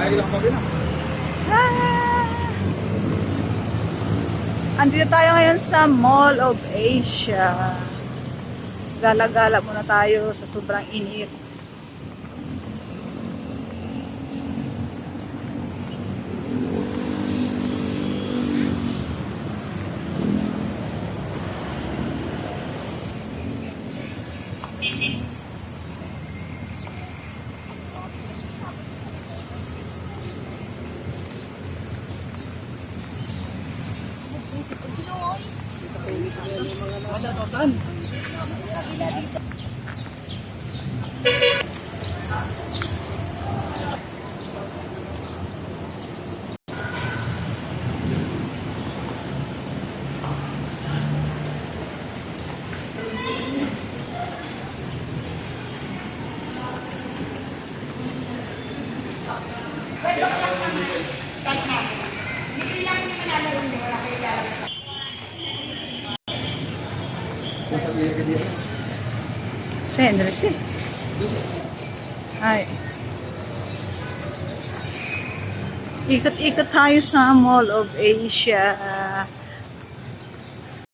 Ah! Andito tayo ngayon sa Mall of Asia. Gala-gala muna tayo sa sobrang init. Wala to, tan. Kabila Sa Henry eh. Ay. Ikot-ikot tayo sa Mall of Asia.